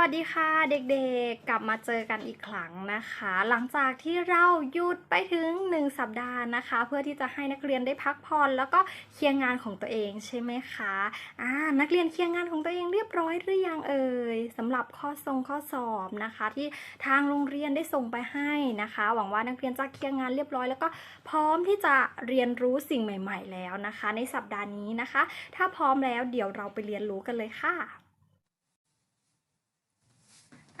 วัสดีค่ะเด็กๆ กลับมาเจอกันอีกครั้งนะคะ หลังจากที่เราหยุดไปถึง 1 สัปดาห์นะคะ เพื่อที่จะให้นักเรียนได้พักผ่อนแล้วก็เคลียร์งานของตัวเองใช่ไหมคะอ่านักเรียนเคลียร์งานของตัวเองเรียบร้อยหรือยังเอ่ยสำหรับข้อทรงข้อสอบนะคะ ที่ทางโรงเรียนได้ส่งไปให้นะคะ หวังว่านักเรียนจะเคลียร์งานเรียบร้อย แล้วก็พร้อมที่จะเรียนรู้สิ่งใหม่ ๆ แล้วนะคะ ในสัปดาห์นี้นะคะ ถ้าพร้อมแล้วเดี๋ยวเราไปเรียนรู้กันเลยค่ะ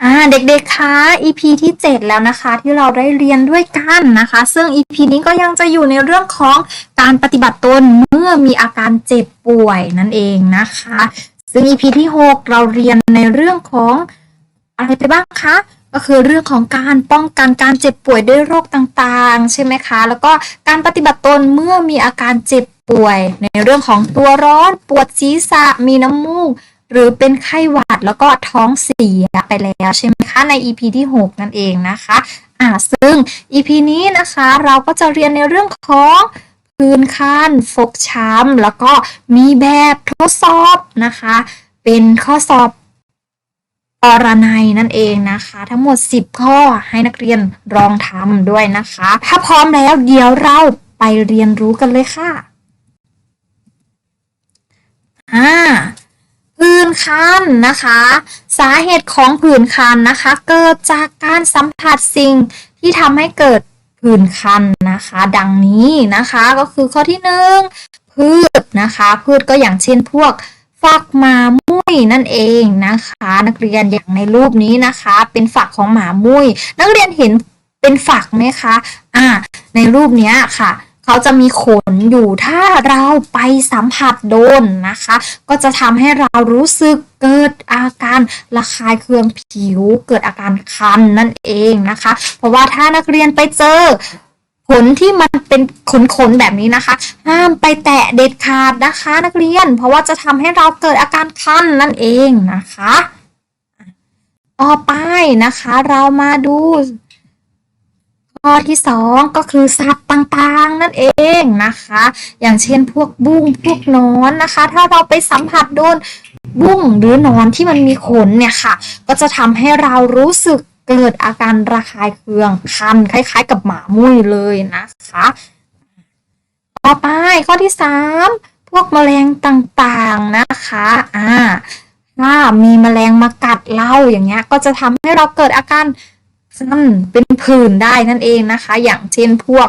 อ่าเด็กๆคะ EP ที่ 7 แล้วนะคะ ที่เราได้เรียนด้วยกันนะคะ ซึ่ง EP นี้ก็ยังจะอยู่ในเรื่องของการปฏิบัติตนเมื่อมีอาการเจ็บป่วยนั่นเองนะคะ ซึ่ง EP ที่ 6 เราเรียนในเรื่องของอะไรไปบ้างคะก็คือเรื่องของการป้องกันการเจ็บป่วยด้วยโรคต่างๆ ใช่ไหมคะ แล้วก็การปฏิบัติตนเมื่อมีอาการเจ็บป่วย ในเรื่องของตัวร้อน ปวดศีรษะมีน้ำมูก หรือเป็นไข้หวัดแล้วก็ท้องเสียไปแล้วใช่ไหมคะใน EP ที่ 6 นั่นเองนะคะอ่าซึ่ง EP นี้นะคะเราก็จะเรียนในเรื่องของพื้นคันฟกช้ำแล้วก็มีแบบทดสอบนะคะ เป็นข้อสอบปรนัยนั่นเองนะคะ ทั้งหมด 10 ข้อให้นักเรียนลองทำด้วยนะคะ ถ้าพร้อมแล้วเดี๋ยวเราไปเรียนรู้กันเลยค่ะอ่า ผื่นคันนะคะ สาเหตุของผื่นคันนะคะ เกิดจากการสัมผัสสิ่งที่ทำให้เกิดผื่นคันนะคะ ดังนี้นะคะก็คือข้อที่หนึ่งพืชนะคะ พืชก็อย่างเช่นพวกฝักหมามุ้ยนั่นเองนะคะ นักเรียนอย่างในรูปนี้นะคะ เป็นฝักของหมามุ้ยนักเรียนเห็นเป็นฝักไหมคะอ่าในรูปเนี้ยค่ะ เขาจะมีขนอยู่ถ้าเราไปสัมผัสโดนนะคะ ก็จะทำให้เรารู้สึกเกิดอาการระคายเคืองผิว เกิดอาการคันนั่นเองนะคะ เพราะว่าถ้านักเรียนไปเจอขนที่มันเป็นขนๆแบบนี้นะคะ ห้ามไปแตะเด็ดขาดนะคะนักเรียน เพราะว่าจะทำให้เราเกิดอาการคันนั่นเองนะคะ ต่อไปนะคะเรามาดู ข้อที่สองก็คือสัตว์ต่างๆ นั่นเองนะคะ อย่างเช่นพวกบุ้งพวกนอนนะคะ ถ้าเราไปสัมผัสโดนบุ้งหรือนอนที่มันมีขนเนี่ยค่ะ ก็จะทำให้เรารู้สึกเกิดอาการระคายเคืองคันคล้าย ๆ กับหมามุ้ยเลยนะคะ ต่อไปข้อที่สามพวกแมลงต่างๆนะคะอ่าถ้ามีแมลงมากัดเราอย่างเงี้ยก็จะทำให้เราเกิดอาการ คันเป็นผื่นได้นั่นเองนะคะ อย่างเช่นพวก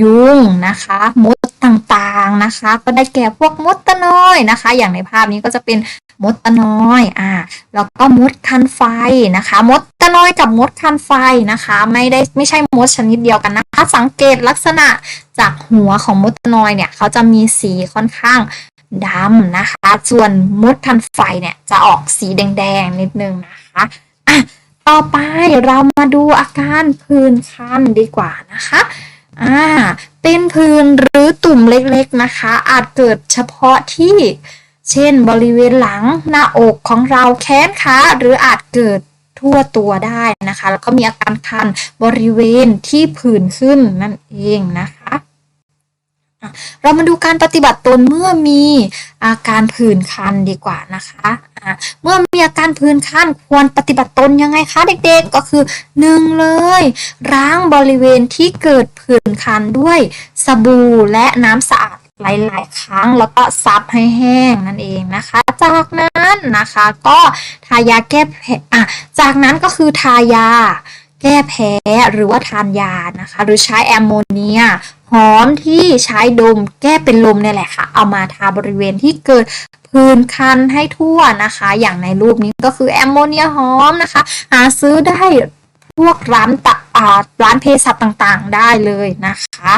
ยุงนะคะ มดต่างๆนะคะ ก็ได้แก่พวกมดตะน้อยนะคะ อย่างในภาพนี้ก็จะเป็นมดตะน้อยอ่าแล้วก็มดคันไฟนะคะ มดตะน้อยกับมดคันไฟนะคะ ไม่ได้ไม่ใช่มดชนิดเดียวกันนะคะ สังเกตลักษณะจากหัวของมดตะน้อยเนี่ยเขาจะมีสีค่อนข้างดำนะคะ ส่วนมดคันไฟเนี่ยจะออกสีแดงๆนิดนึงนะคะอะ ต่อไปเรามาดูอาการผื่นคันดีกว่านะคะอ่าเป็นผื่นหรือตุ่มเล็กๆนะคะ อาจเกิดเฉพาะที่ เช่นบริเวณหลังหน้าอกของเราแขนขาหรืออาจเกิดทั่วตัวได้นะคะ แล้วก็มีอาการคันบริเวณที่ผื่นขึ้นนั่นเองนะคะเรามาดูการปฏิบัติตนเมื่อมีอาการผื่นคันดีกว่านะคะ เมื่อมีอาการผื่นคันควรปฏิบัติตนยังไงคะเด็กๆก็คือหนึ่งเลยล้างบริเวณที่เกิดผื่นคันด้วยสบู่และน้ำสะอาดหลาย ๆ ครั้งแล้วก็ซับให้แห้งนั่นเองนะคะ จากนั้นนะคะก็ทายาแก้แพ้อะจากนั้นก็คือทายา แก้แพ้หรือว่าทานยานะคะ หรือใช้แอมโมเนียหอมที่ใช้ดมแก้เป็นลมเนี่ยแหละค่ะ เอามาทาบริเวณที่เกิดผื่นคันให้ทั่วนะคะ อย่างในรูปนี้ก็คือแอมโมเนียหอมนะคะ หาซื้อได้พวกร้านตะอ่าร้านเภสัชต่างๆได้เลยนะคะ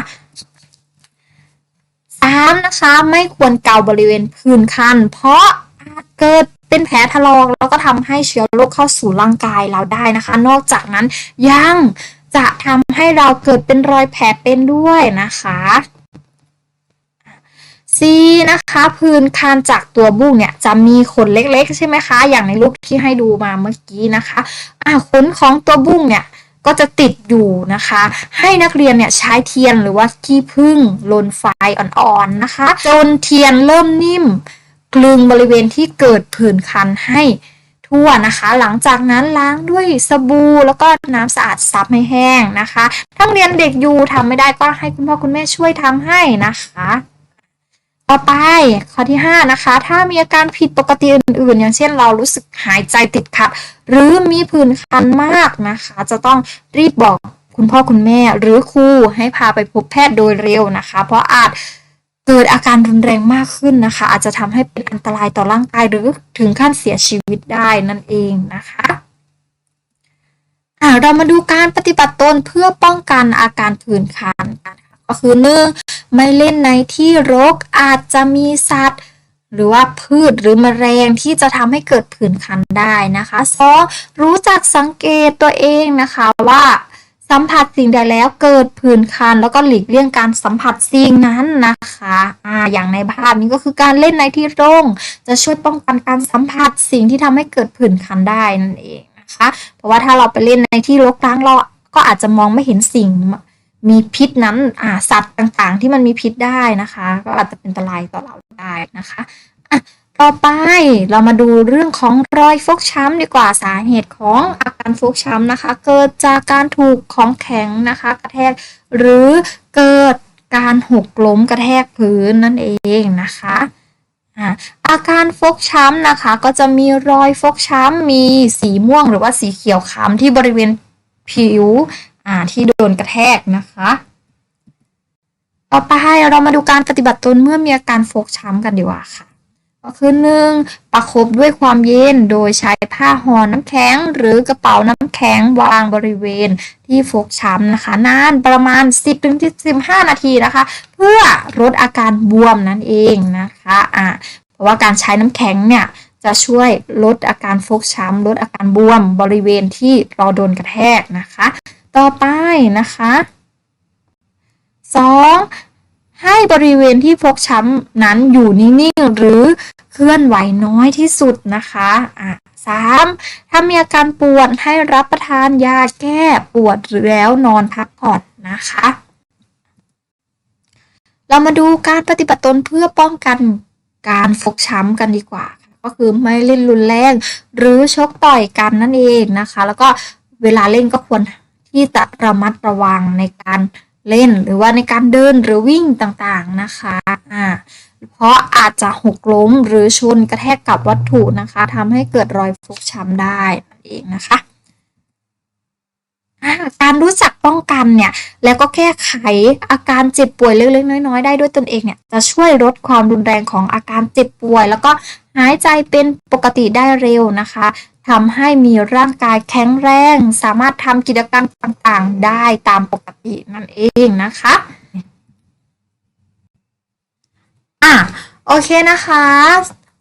สามนะคะไม่ควรเกาบริเวณผื่นคัน เพราะอาจเกิด เป็นแผลถลอกแล้วก็ทำให้เชื้อโรคเข้าสู่ร่างกายเราได้นะคะ นอกจากนั้นยังจะทำให้เราเกิดเป็นรอยแผลเป็นด้วยนะคะซีนะคะพื้นคานจากตัวบุ้งเนี่ยจะมีขนเล็กๆ ใช่ไหมคะ อย่างในรูปที่ให้ดูมาเมื่อกี้นะคะอ่าขนของตัวบุ้งเนี่ยก็จะติดอยู่นะคะ ให้นักเรียนเนี่ยใช้เทียนหรือว่าขี้ผึ้งลนไฟอ่อนๆนะคะ จนเทียนเริ่มนิ่ม กลึงบริเวณที่เกิดผื่นคันให้ทั่วนะคะ หลังจากนั้นล้างด้วยสบู่แล้วก็น้ำสะอาดซับให้แห้งนะคะ ถ้าเรียนเด็กอยู่ทำไม่ได้ก็ให้คุณพ่อคุณแม่ช่วยทำให้นะคะ ต่อไปข้อที่ 5 นะคะ ถ้ามีอาการผิดปกติอื่นๆ อย่างเช่นเรารู้สึกหายใจติดขัด หรือมีผื่นคันมากนะคะ จะต้องรีบบอกคุณพ่อคุณแม่หรือครูให้พาไปพบแพทย์โดยเร็วนะคะ เพราะอาจ เกิดอาการรุนแรงมากขึ้นนะคะ อาจจะทำให้เป็นอันตรายต่อร่างกายหรือถึงขั้นเสียชีวิตได้นั่นเองนะคะอ่าเรามาดูการปฏิบัติตนเพื่อป้องกันอาการผื่นคันกันก็คือหนึ่งไม่เล่นในที่รกอาจจะมีสัตว์ หรือว่าพืชหรือมแมลงที่จะทำให้เกิดผื่นคันได้นะคะสองรู้จักสังเกตตัวเองนะคะว่า สัมผัสสิ่งใดแล้วเกิดผื่นคัน แล้วก็หลีกเลี่ยงการสัมผัสสิ่งนั้นนะคะอ่าอย่างในภาพนี้ก็คือการเล่นในที่โล่งจะช่วยป้องกันการสัมผัสสิ่งที่ทำให้เกิดผื่นคันได้นั่นเองนะคะ เพราะว่าถ้าเราไปเล่นในที่รกร้างเราก็อาจจะมองไม่เห็นสิ่งมีพิษนั้นอ่าสัตว์ต่างๆ ที่มันมีพิษได้นะคะ ก็อาจจะเป็นอันตรายต่อเราได้นะคะ ต่อไปเรามาดูเรื่องของรอยฟกช้ำดีกว่าสาเหตุของอาการฟกช้ำนะคะ เกิดจากการถูกของแข็งนะคะกระแทก หรือเกิดการหกล้มกระแทกพื้นนั่นเองนะคะอาการฟกช้ำนะคะ ก็จะมีรอยฟกช้ำมีสีม่วงหรือว่าสีเขียวคล้ำที่บริเวณผิวที่โดนกระแทกนะคะต่อไปเรามาดูการปฏิบัติตนเมื่อมีอาการฟกช้ำกันดีกว่าค่ะ ก็คือหนึ่งประคบด้วยความเย็นโดยใช้ผ้าห่อน้ำแข็ง หรือกระเป๋าน้ำแข็งวางบริเวณที่ฟกช้ำนะคะ นานประมาณ 10-15 นาทีนะคะ เพื่อลดอาการบวมนั่นเองนะคะอ่าเพราะว่าการใช้น้ำแข็งเนี่ยจะช่วยลดอาการฟกช้ำลดอาการบวมบริเวณที่เราโดนกระแทกนะคะ ต่อไปนะคะ 2. ให้บริเวณที่ฟกช้ำนั้นอยู่นิ่งๆหรือเคลื่อนไหวน้อยที่สุดนะคะอะสามถ้ามีอาการปวดให้รับประทานยาแก้ปวดหรือแล้วนอนพักผ่อนนะคะ เรามาดูการปฏิบัติตนเพื่อป้องกันการฟกช้ำกันดีกว่า ก็คือไม่เล่นรุนแรงหรือชกต่อยกันนั่นเองนะคะ แล้วก็เวลาเล่นก็ควรที่จะระมัดระวังในการ เล่นหรือว่าในการเดินหรือวิ่งต่างๆนะคะอ่าเพราะอาจจะหกล้มหรือชนกระแทกกับวัตถุนะคะทำให้เกิดรอยฟกช้ำได้นั่นเองนะคะอ่าการรู้จักป้องกันเนี่ยแล้วก็แก้ไขอาการเจ็บป่วยเล็กๆน้อยๆได้ด้วยตนเองเนี่ยจะช่วยลดความรุนแรงของอาการเจ็บป่วย แล้วก็ หายใจเป็นปกติได้เร็วนะคะทำให้มีร่างกายแข็งแรง สามารถทำกิจกรรมต่างๆ ได้ตามปกตินั่นเองนะคะอะโอเคนะคะ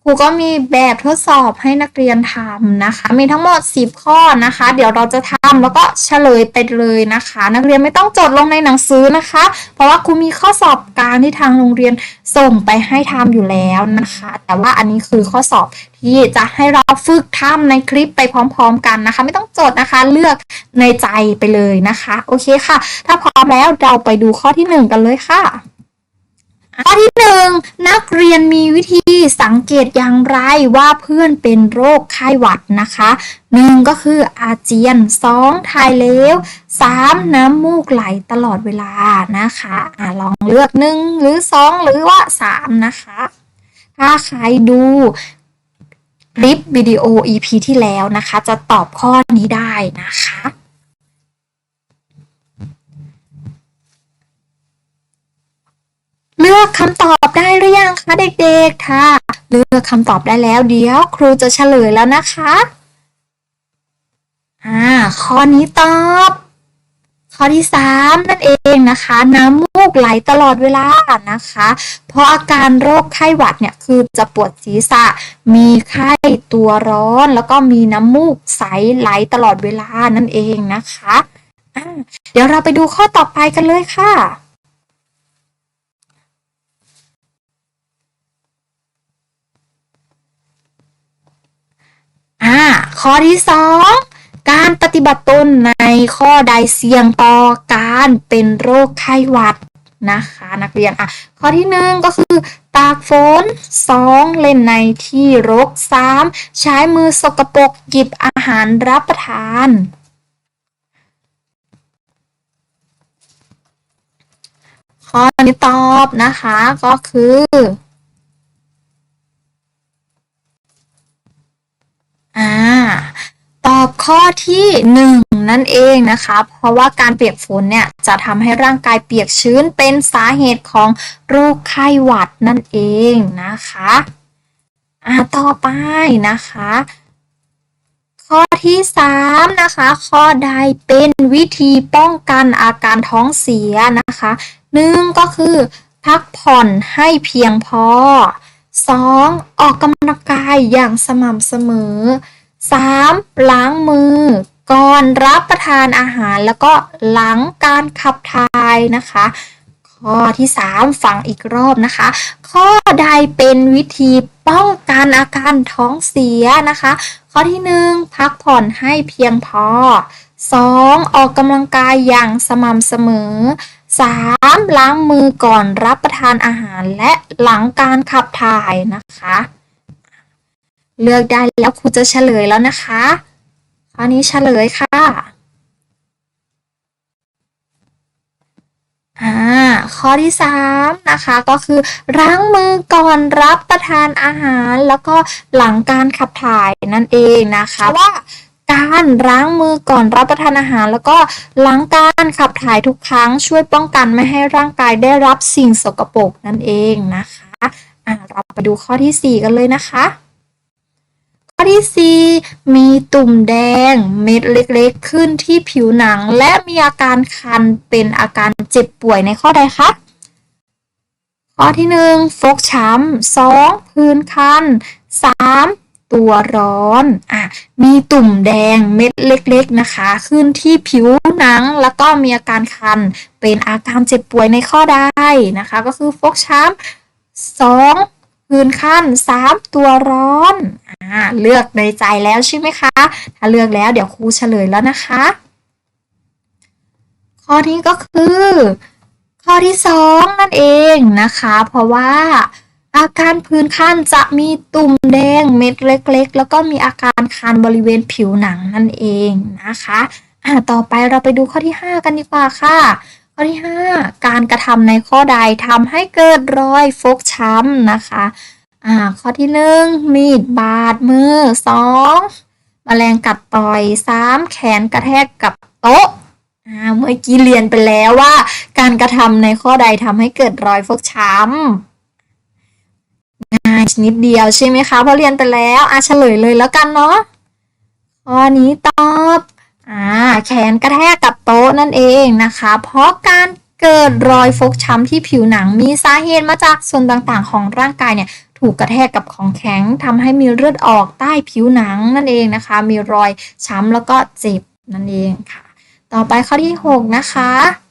ครูก็มีแบบทดสอบให้นักเรียนทำนะคะ มีทั้งหมด 10 ข้อนะคะ เดี๋ยวเราจะทำแล้วก็เฉลยไปเลยนะคะ นักเรียนไม่ต้องจดลงในหนังสือนะคะ เพราะว่าครูมีข้อสอบกลางที่ทางโรงเรียนส่งไปให้ทำอยู่แล้วนะคะ แต่ว่าอันนี้คือข้อสอบที่จะให้เราฝึกทำในคลิปไปพร้อม ๆ กันนะคะ ไม่ต้องจดนะคะเลือกในใจไปเลยนะคะ โอเคค่ะ ถ้าพร้อมแล้วเราไปดูข้อที่หนึ่งกันเลยค่ะ ข้อที่หนึ่งนักเรียนมีวิธีสังเกตอย่างไรว่าเพื่อนเป็นโรคไข้หวัดนะคะหนึ่งก็คืออาเจียนสองถ่ายเลวสามน้ำมูกไหลตลอดเวลานะคะอ่าลองเลือกหนึ่งหรือสองหรือว่าสามนะคะ ถ้าใครดูคลิปวิดีโอ EP ที่แล้วนะคะ จะตอบข้อนี้ได้นะคะ เลือกคำตอบได้หรือยังคะเด็กๆค่ะ เลือกคำตอบได้แล้วเดี๋ยวครูจะเฉลยแล้วนะคะอ่าข้อนี้ตอบ ข้อที่สามนั่นเองนะคะ น้ำมูกไหลตลอดเวลานะคะ เพราะอาการโรคไข้หวัดเนี่ยคือจะปวดศีรษะ มีไข้ตัวร้อน แล้วก็มีน้ำมูกใสไหลตลอดเวลานั่นเองนะคะอ่าเดี๋ยวเราไปดูข้อต่อไปกันเลยค่ะ อ่าข้อที่สองการปฏิบัติตนในข้อใดเสี่ยงต่อการเป็นโรคไข้หวัดนะคะนักเรียนอะข้อที่หนึ่งก็คือ ตากฝน 2. เล่นในที่รก 3. ใช้มือสกปรกหยิบอาหารรับประทานข้อนี้ตอบนะคะก็คือ อ่า ตอบข้อที่หนึ่งนั่นเองนะคะ เพราะว่าการเปียกฝนเนี่ยจะทำให้ร่างกายเปียกชื้นเป็นสาเหตุของโรคไข้หวัดนั่นเองนะคะอ่าต่อไปนะคะ ข้อที่สามนะคะ ข้อใดเป็นวิธีป้องกันอาการท้องเสียนะคะหนึ่งก็คือพักผ่อนให้เพียงพอ 2. ออกกำลังกายอย่างสม่ำเสมอ 3. ล้างมือ ก่อนรับประทานอาหารแล้วก็หลังการขับถ่ายนะคะ ข้อที่ 3 ฟังอีกรอบนะคะ ข้อใดเป็นวิธีป้องกันอาการท้องเสียนะคะ ข้อที่ 1 พักผ่อนให้เพียงพอ 2. ออกกำลังกายอย่างสม่ำเสมอ 3. ล้างมือก่อนรับประทานอาหารและหลังการขับถ่ายนะคะ เลือกได้แล้วครูจะเฉลยแล้วนะคะข้อนี้เฉลยค่ะอ่าข้อที่สามนะคะก็คือล้างมือก่อนรับประทานอาหาร แล้วก็หลังการขับถ่ายนั่นเองนะคะว่า การล้างมือก่อนรับประทานอาหาร แล้วก็หลังการขับถ่ายทุกครั้งช่วยป้องกันไม่ให้ร่างกายได้รับสิ่งสกปรกนั่นเองนะคะอ่าเราไปดูข้อที่สี่กันเลยนะคะ ข้อที่ 4 มีตุ่มแดงเม็ดเล็กๆ ขึ้นที่ผิวหนัง และมีอาการคันเป็นอาการเจ็บป่วยในข้อใดคะข้อที่ 1 ฟกช้ำ 2. พื้นคัน 3. ตัวร้อนอะมีตุ่มแดงเม็ดเล็ก ๆนะคะ ขึ้นที่ผิวหนังแล้วก็มีอาการคัน เป็นอาการเจ็บป่วยในข้อใดนะคะ ก็คือฟกช้ำ 2. พื้นขั้นสามตัวร้อนอ่าเลือกในใจแล้วใช่ไหมคะ ถ้าเลือกแล้วเดี๋ยวครูเฉลยแล้วนะคะ ข้อนี้ก็คือ ข้อที่สองนั่นเองนะคะ เพราะว่า อาการพื้นคันจะมีตุ่มแดงเม็ดเล็ก ๆ แล้วก็มีอาการคันบริเวณผิวหนังนั่นเองนะคะอ่าต่อไปเราไปดูข้อที่ 5 กันดีกว่าค่ะข้อที่ 5 การกระทำในข้อใดทำให้เกิดรอยฟกช้ำนะคะอ่าข้อที่ 1 มีดบาดมือ 2. แมลงกัดต่อย 3. แขนกระแทกกับโต๊ะอ่าเมื่อกี้เรียนไปแล้วว่า การกระทำในข้อใดทำให้เกิดรอยฟกช้ำ ง่ายนิดเดียวใช่ไหมคะเพราะเรียนไปแล้วอะเฉลยเลยแล้วกันเนาะข้อนี้ตอบอ่าแขนกระแทกกับโต๊ะนั่นเองนะคะ เพราะการเกิดรอยฟกช้ำที่ผิวหนังมีสาเหตุมาจากส่วนต่างๆ ของร่างกายเนี่ยถูกกระแทกกับของแข็งทำให้มีเลือดออกใต้ผิวหนังนั่นเองนะคะ มีรอยช้ำแล้วก็เจ็บนั่นเองค่ะ ต่อไปข้อที่ 6 นะคะ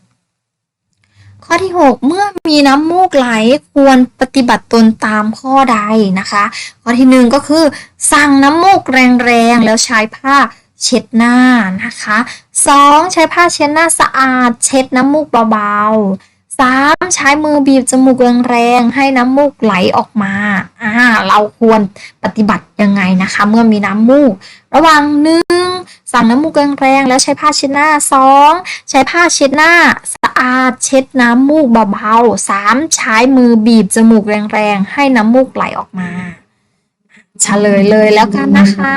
ข้อที่ 6 เมื่อมีน้ำมูกไหลควรปฏิบัติตนตามข้อใดนะคะ ข้อที่ 1 ก็คือ สั่งน้ำมูกแรงๆ แล้วใช้ผ้าเช็ดหน้านะคะ 2. ใช้ผ้าเช็ดหน้าสะอาด เช็ดน้ำมูกเบาๆ 3. ใช้มือบีบจมูกแรงๆ ให้น้ำมูกไหลออกมาอ่าเราควรปฏิบัติยังไงนะคะ เมื่อมีน้ำมูก ระว่างหนึ่ง สั่งน้ำมูกแรงๆแล้วใช้ผ้าเช็ดหน้า 2. ใช้ผ้าเช็ดหน้าสะอาดเช็ดน้ำมูกเบาๆ 3. ใช้มือบีบจมูกแรงๆ ให้น้ำมูกไหลออกมาเฉลยเลยแล้วกันนะคะ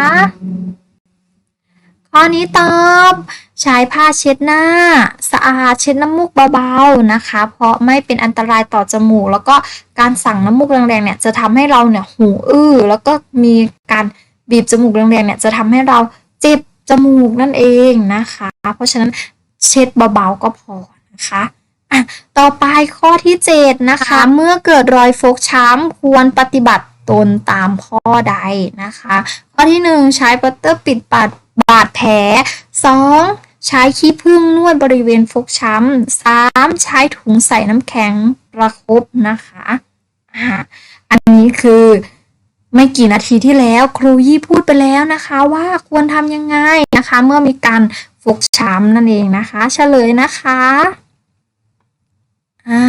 ข้อนี้ตอบใช้ผ้าเช็ดหน้า สะอาดเช็ดน้ำมูกเบาๆนะคะ เพราะไม่เป็นอันตรายต่อจมูก แล้วก็การสั่งน้ำมูกแรงๆเนี่ยจะทำให้เราเนี่ยหูอื้อแล้วก็มีการบีบจมูกแรงๆเนี่ยจะทำให้เราเจ็บ จมูกนั่นเองนะคะ เพราะฉะนั้นเช็ดเบาๆก็พอนะคะอะต่อไปข้อที่เจ็ดนะคะ เมื่อเกิดรอยฟกช้ำควรปฏิบัติตนตามข้อใดนะคะ ข้อที่หนึ่งใช้ปัตเตอร์ปิดปาดบาดแผล 2. ใช้ขี้ผึ้งนวดบริเวณฟกช้ำ 3. ใช้ถุงใส่น้ำแข็งประคบนะคะอ่าอันนี้คือ ไม่กี่นาทีที่แล้วครูยี่พูดไปแล้วนะคะว่าควรทำยังไงนะคะ เมื่อมีการฟกช้ำนั่นเองนะคะเฉลยนะคะอ่า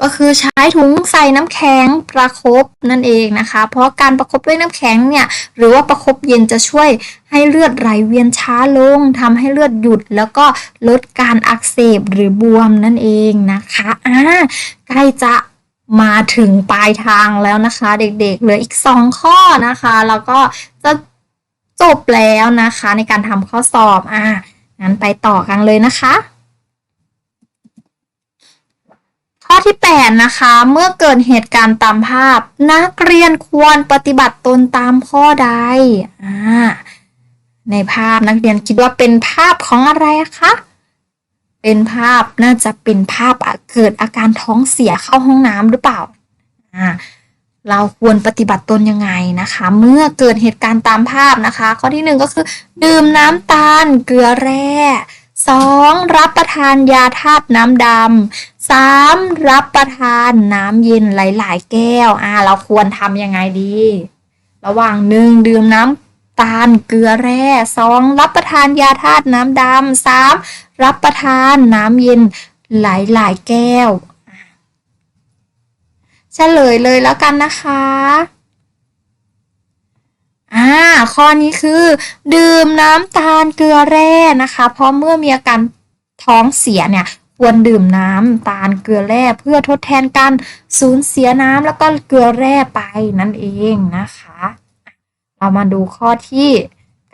ก็คือใช้ถุงใส่น้ำแข็งประคบนั่นเองนะคะ เพราะการประคบด้วยน้ำแข็งเนี่ยหรือว่าประคบเย็นจะช่วยให้เลือดไหลเวียนช้าลงทำให้เลือดหยุด แล้วก็ลดการอักเสบหรือบวมนั่นเองนะคะอ่าใกล้จะ มาถึงปลายทางแล้วนะคะ เด็กๆเหลืออีกสองข้อนะคะ แล้วก็จะจบแล้วนะคะ ในการทำข้อสอบอ่างั้นไปต่อกันเลยนะคะ ข้อที่ 8 นะคะ เมื่อเกิดเหตุการณ์ตามภาพ นักเรียนควรปฏิบัติตนตามข้อใดอ่าในภาพนักเรียนคิดว่าเป็นภาพของอะไรคะ เป็นภาพน่าจะเป็นภาพเกิดอาการท้องเสียเข้าห้องน้ำหรือเปล่าอ่าเราควรปฏิบัติตนยังไงนะคะ เมื่อเกิดเหตุการณ์ตามภาพนะคะ ข้อที่หนึ่งก็คือ ดื่มน้ำตาล เกลือแร่สองรับประทานยาธาตุน้ำดำสามรับประทานน้ำเย็นหลาย ๆ แก้วอ่าเราควรทำยังไงดี ระหว่างหนึ่งดื่มน้ำตาลเกลือแร่สองรับประทานยาธาตุน้ำดำสาม รับประทานน้ำเย็นหลายๆแก้วเฉลยเลยแล้วกันนะคะอ่าข้อนี้คือ ดื่มน้ำตาลเกลือแร่นะคะ เพราะเมื่อมีอาการท้องเสียเนี่ยควรดื่มน้ำตาลเกลือแร่เพื่อทดแทนการสูญเสียน้ำแล้วก็เกลือแร่ไปนั่นเองนะคะ เรามาดูข้อที่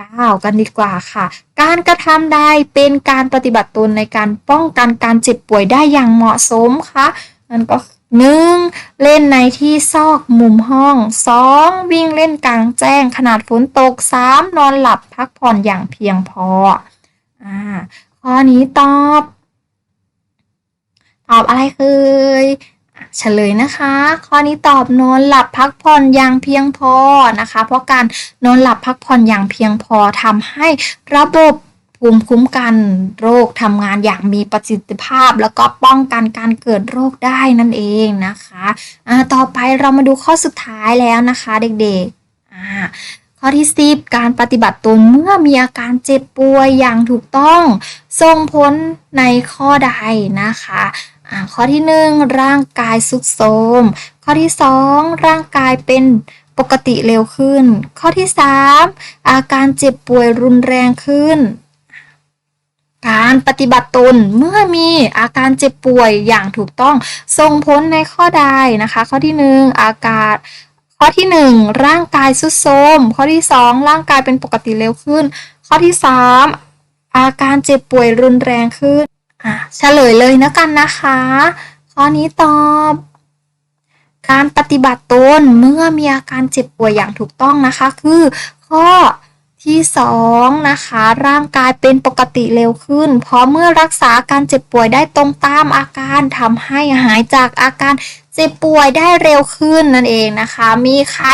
9 กันดีกว่าค่ะ การกระทำใดเป็นการปฏิบัติตนในการป้องกันการเจ็บป่วยได้อย่างเหมาะสมคะนั่นก็หนึ่งเล่นในที่ซอกมุมห้อง 2. วิ่งเล่นกลางแจ้งขนาดฝนตก 3. นอนหลับพักผ่อนอย่างเพียงพออ่าข้อนี้ตอบ ตอบอะไรเอ่ยอะ เฉลยนะคะ ข้อนี้ตอบนอนหลับพักผ่อนอย่างเพียงพอนะคะ เพราะการนอนหลับพักผ่อนอย่างเพียงพอทำให้ระบบภูมิคุ้มกันโรคทำงานอย่างมีประสิทธิภาพ แล้วก็ป้องกันการเกิดโรคได้นั่นเองนะคะอ่าต่อไปเรามาดูข้อสุดท้ายแล้วนะคะเด็กๆอ่าข้อที่สิบการปฏิบัติตนเมื่อมีอาการเจ็บป่วยอย่างถูกต้อง ส่งผลในข้อใดนะคะ ข้อที่หนึ่งร่างกายสุดโทมข้อที่สองร่างกายเป็นปกติเร็วขึ้น ข้อที่สามอาการเจ็บป่วยรุนแรงขึ้น การปฏิบัติตนเมื่อมีอาการเจ็บป่วยอย่างถูกต้องส่งผลในข้อใดนะคะ ข้อที่หนึ่งอากาศข้อที่หนึ่งร่างกายสุดโทมข้อที่สองร่างกายเป็นปกติเร็วขึ้น ข้อที่สามอาการเจ็บป่วยรุนแรงขึ้น อะเฉลยเลยนะกันนะคะ ข้อนี้ตอบ การปฏิบัติตนเมื่อมีอาการเจ็บป่วยอย่างถูกต้องนะคะ คือข้อที่สองนะคะร่างกายเป็นปกติเร็วขึ้น เพราะเมื่อรักษาอาการเจ็บป่วยได้ตรงตามอาการทำให้หายจากอาการเจ็บป่วยได้เร็วขึ้นนั่นเองนะคะ มีใคร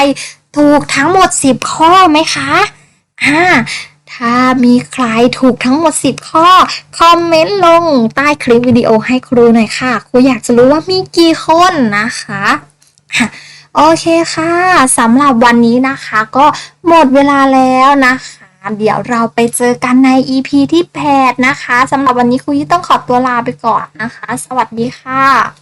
ถูกทั้งหมด 10 ข้อไหมคะอ่า ถ้ามีใครถูกทั้งหมด 10 ข้อ คอมเมนต์ลงใต้คลิปวิดีโอให้ครูหน่อยค่ะ ครูอยากจะรู้ว่ามีกี่คนนะคะโอเคค่ะสำหรับวันนี้นะคะ ก็หมดเวลาแล้วนะคะ เดี๋ยวเราไปเจอกันใน EP ที่ 8 นะคะสำหรับวันนี้ครูยี่ต้องขอตัวลาไปก่อนนะคะ สวัสดีค่ะ